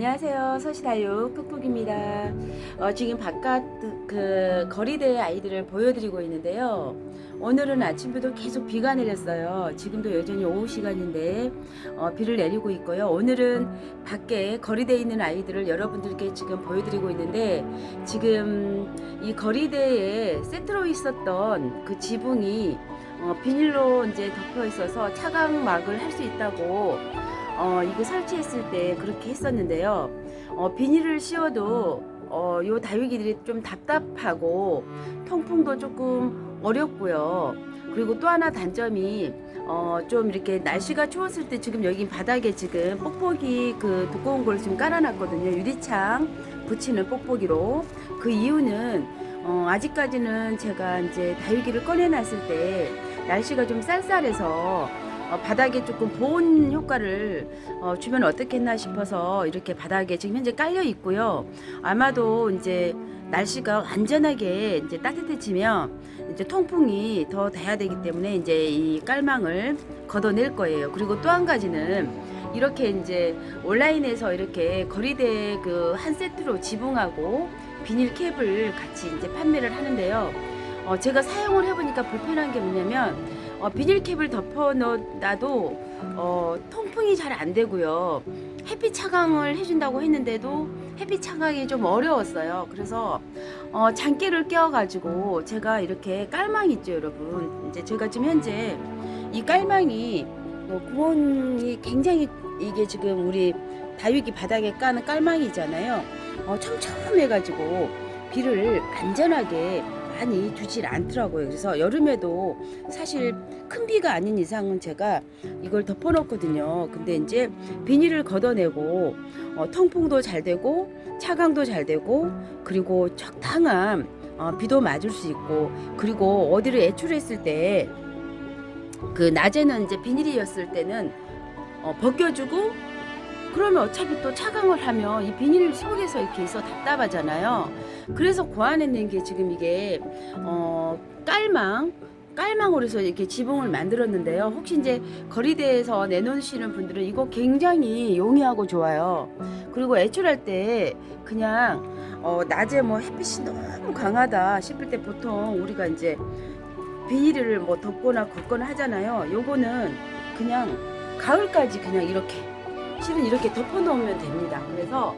안녕하세요. 서시다육 톡톡입니다. 어, 지금 바깥 그 거리대 아이들을 보여드리고 있는데요. 오늘은 아침부터 계속 비가 내렸어요. 지금도 여전히 오후 시간인데 어, 비를 내리고 있고요. 오늘은 밖에 거리대에 있는 아이들을 여러분들께 지금 보여드리고 있는데 지금 이 거리대에 세트로 있었던 그 지붕이 어, 비닐로 이제 덮여 있어서 차광막을 할 수 있다고 어, 이거 설치했을 때 그렇게 했었는데요. 어, 비닐을 씌워도 어, 요 다육이들이 좀 답답하고 통풍도 조금 어렵고요. 그리고 또 하나 단점이 어, 좀 이렇게 날씨가 추웠을 때 지금 여기 바닥에 지금 뽁뽁이 그 두꺼운 걸 지금 깔아놨거든요. 유리창 붙이는 뽁뽁이로. 그 이유는 어, 아직까지는 제가 이제 다육이를 꺼내놨을 때 날씨가 좀 쌀쌀해서 어, 바닥에 조금 보온 효과를 어, 주면 어떻겠나 싶어서 이렇게 바닥에 지금 현재 깔려 있고요. 아마도 이제 날씨가 완전하게 이제 따뜻해지면 이제 통풍이 더 돼야 되기 때문에 이제 이 깔망을 걷어낼 거예요. 그리고 또 한 가지는 이렇게 이제 온라인에서 이렇게 거리대 그 한 세트로 지붕하고 비닐 캡을 같이 이제 판매를 하는데요. 어, 제가 사용을 해보니까 불편한 게 뭐냐면 어, 비닐캡을 덮어 놔도 어, 통풍이 잘 안 되고요. 햇빛 차광을 해준다고 했는데도 햇빛 차광이 좀 어려웠어요. 그래서 어, 장기를 끼워가지고 제가 이렇게 깔망 있죠, 여러분. 이제 제가 지금 현재 이 깔망이 뭐 구멍이 굉장히 이게 지금 우리 다육이 바닥에 까는 깔망이잖아요. 어, 촘촘해가지고 비를 안전하게 많이 두질 않더라고요. 그래서 여름에도 사실 큰 비가 아닌 이상은 제가 이걸 덮어놓거든요. 근데 이제 비닐을 걷어내고 어, 통풍도 잘 되고 차광도 잘 되고 그리고 적당한 어, 비도 맞을 수 있고 그리고 어디를 애출했을 때 그 낮에는 이제 비닐이었을 때는 어, 벗겨주고 그러면 어차피 또 차광을 하면 이 비닐 속에서 이렇게 있어 답답하잖아요. 그래서 고안해낸 게 지금 이게 어 깔망 깔망으로 해서 이렇게 지붕을 만들었는데요. 혹시 이제 거리대에서 내놓으시는 분들은 이거 굉장히 용이하고 좋아요. 그리고 애출할 때 그냥 어 낮에 뭐 햇빛이 너무 강하다 싶을 때 보통 우리가 이제 비닐을 뭐 덮거나 걷거나 하잖아요. 요거는 그냥 가을까지 그냥 이렇게 실은 이렇게 덮어놓으면 됩니다. 그래서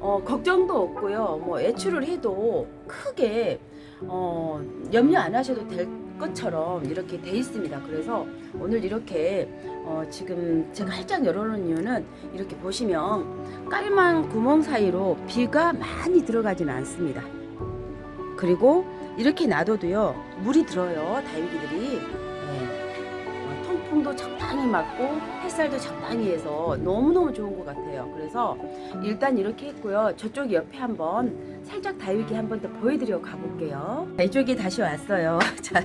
어, 걱정도 없고요. 뭐 애출을 해도 크게 어, 염려 안 하셔도 될 것처럼 이렇게 돼 있습니다. 그래서 오늘 이렇게 어, 지금 제가 활짝 열어놓은 이유는 이렇게 보시면 깔망 구멍 사이로 비가 많이 들어가지는 않습니다. 그리고 이렇게 놔둬도요 물이 들어요 다육이들이 통풍도 적당히 맞고 햇살도 적당히 해서 너무너무 좋은 것 같아요. 그래서 일단 이렇게 했고요. 저쪽 옆에 한번 살짝 다육이 한번 더 보여드려 가볼게요. 자, 이쪽에 다시 왔어요. 자,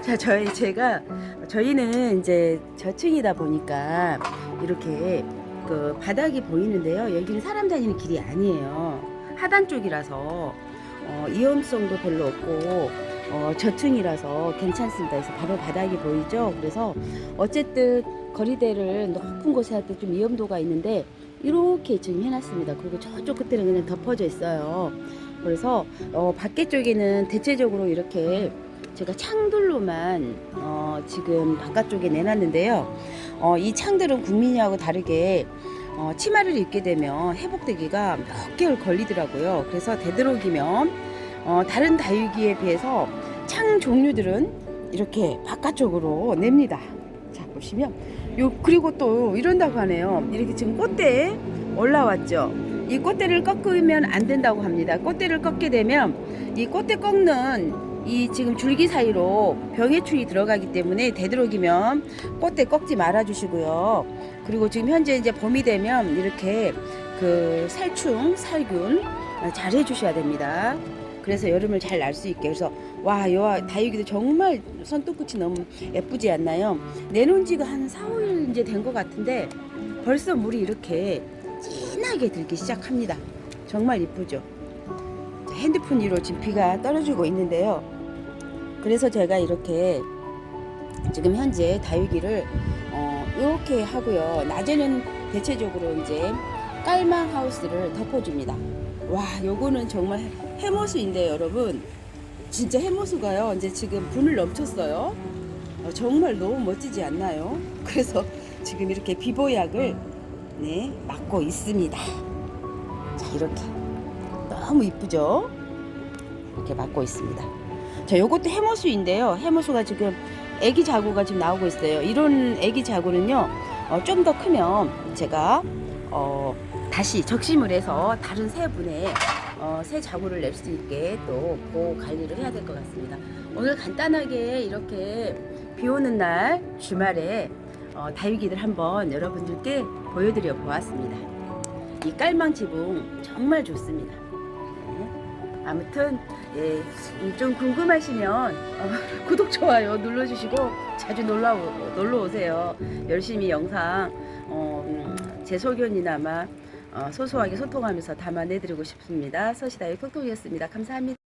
자 저희 제가 저희는 이제 저층이다 보니까 이렇게 그 바닥이 보이는데요. 여기는 사람 다니는 길이 아니에요. 하단 쪽이라서 어, 위험성도 별로 없고 어, 저층이라서 괜찮습니다. 그래서 바로 바닥이 보이죠. 그래서 어쨌든 거리대를 높은 곳에 할 때 좀 위험도가 있는데 이렇게 지금 해놨습니다. 그리고 저쪽 끝에는 그냥 덮어져 있어요. 그래서 어, 밖에 쪽에는 대체적으로 이렇게 제가 창들로만 어, 지금 바깥쪽에 내놨는데요. 어, 이 창들은 국민이하고 다르게 어, 치마를 입게 되면 회복되기가 몇 개월 걸리더라고요. 그래서 되도록이면 어, 다른 다육이에 비해서 창 종류들은 이렇게 바깥쪽으로 냅니다. 자 보시면 요 그리고 또 이런다고 하네요. 이렇게 지금 꽃대 올라왔죠. 이 꽃대를 꺾으면 안 된다고 합니다. 꽃대를 꺾게 되면 이 꽃대 꺾는 이 지금 줄기 사이로 병해충이 들어가기 때문에 되도록이면 꽃대 꺾지 말아 주시고요. 그리고 지금 현재 이제 봄이 되면 이렇게 그 살충, 살균 잘 해주셔야 됩니다. 그래서 여름을 잘 날 수 있게 그래서 와, 요 다육이도 정말 손톱끝이 너무 예쁘지 않나요? 내놓은 지가 한 4, 5일 이제 된 것 같은데 벌써 물이 이렇게 진하게 들기 시작합니다. 정말 이쁘죠? 자, 핸드폰 위로 지금 비가 떨어지고 있는데요. 그래서 제가 이렇게 지금 현재 다육이를 어, 이렇게 하고요. 낮에는 대체적으로 이제 깔망 하우스를 덮어줍니다. 와, 요거는 정말 해모수인데요, 여러분. 진짜 해모수가요. 이제 지금 분을 넘쳤어요. 어, 정말 너무 멋지지 않나요? 그래서 지금 이렇게 비보약을 네, 맞고 있습니다. 자, 이렇게. 너무 이쁘죠? 이렇게 맞고 있습니다. 자, 요것도 해모수인데요. 해모수가 지금 애기 자구가 지금 나오고 있어요. 이런 애기 자구는요, 어, 좀 더 크면 제가 어, 다시 적심을 해서 다른 새 분에 어, 새 자구를 낼 수 있게 또 보호 관리를 해야 될 것 같습니다. 오늘 간단하게 이렇게 비 오는 날 주말에 어, 다육이들 한번 여러분들께 보여드려 보았습니다. 이 깔망 지붕 정말 좋습니다. 네. 아무튼 예, 음, 좀 궁금하시면 어, 구독 좋아요 눌러주시고 자주 놀러 오- 놀러 오세요. 열심히 영상 어, 음, 제 소견이나마 어, 소소하게 소통하면서 담아내드리고 싶습니다. 서시다의 톡톡이었습니다. 감사합니다.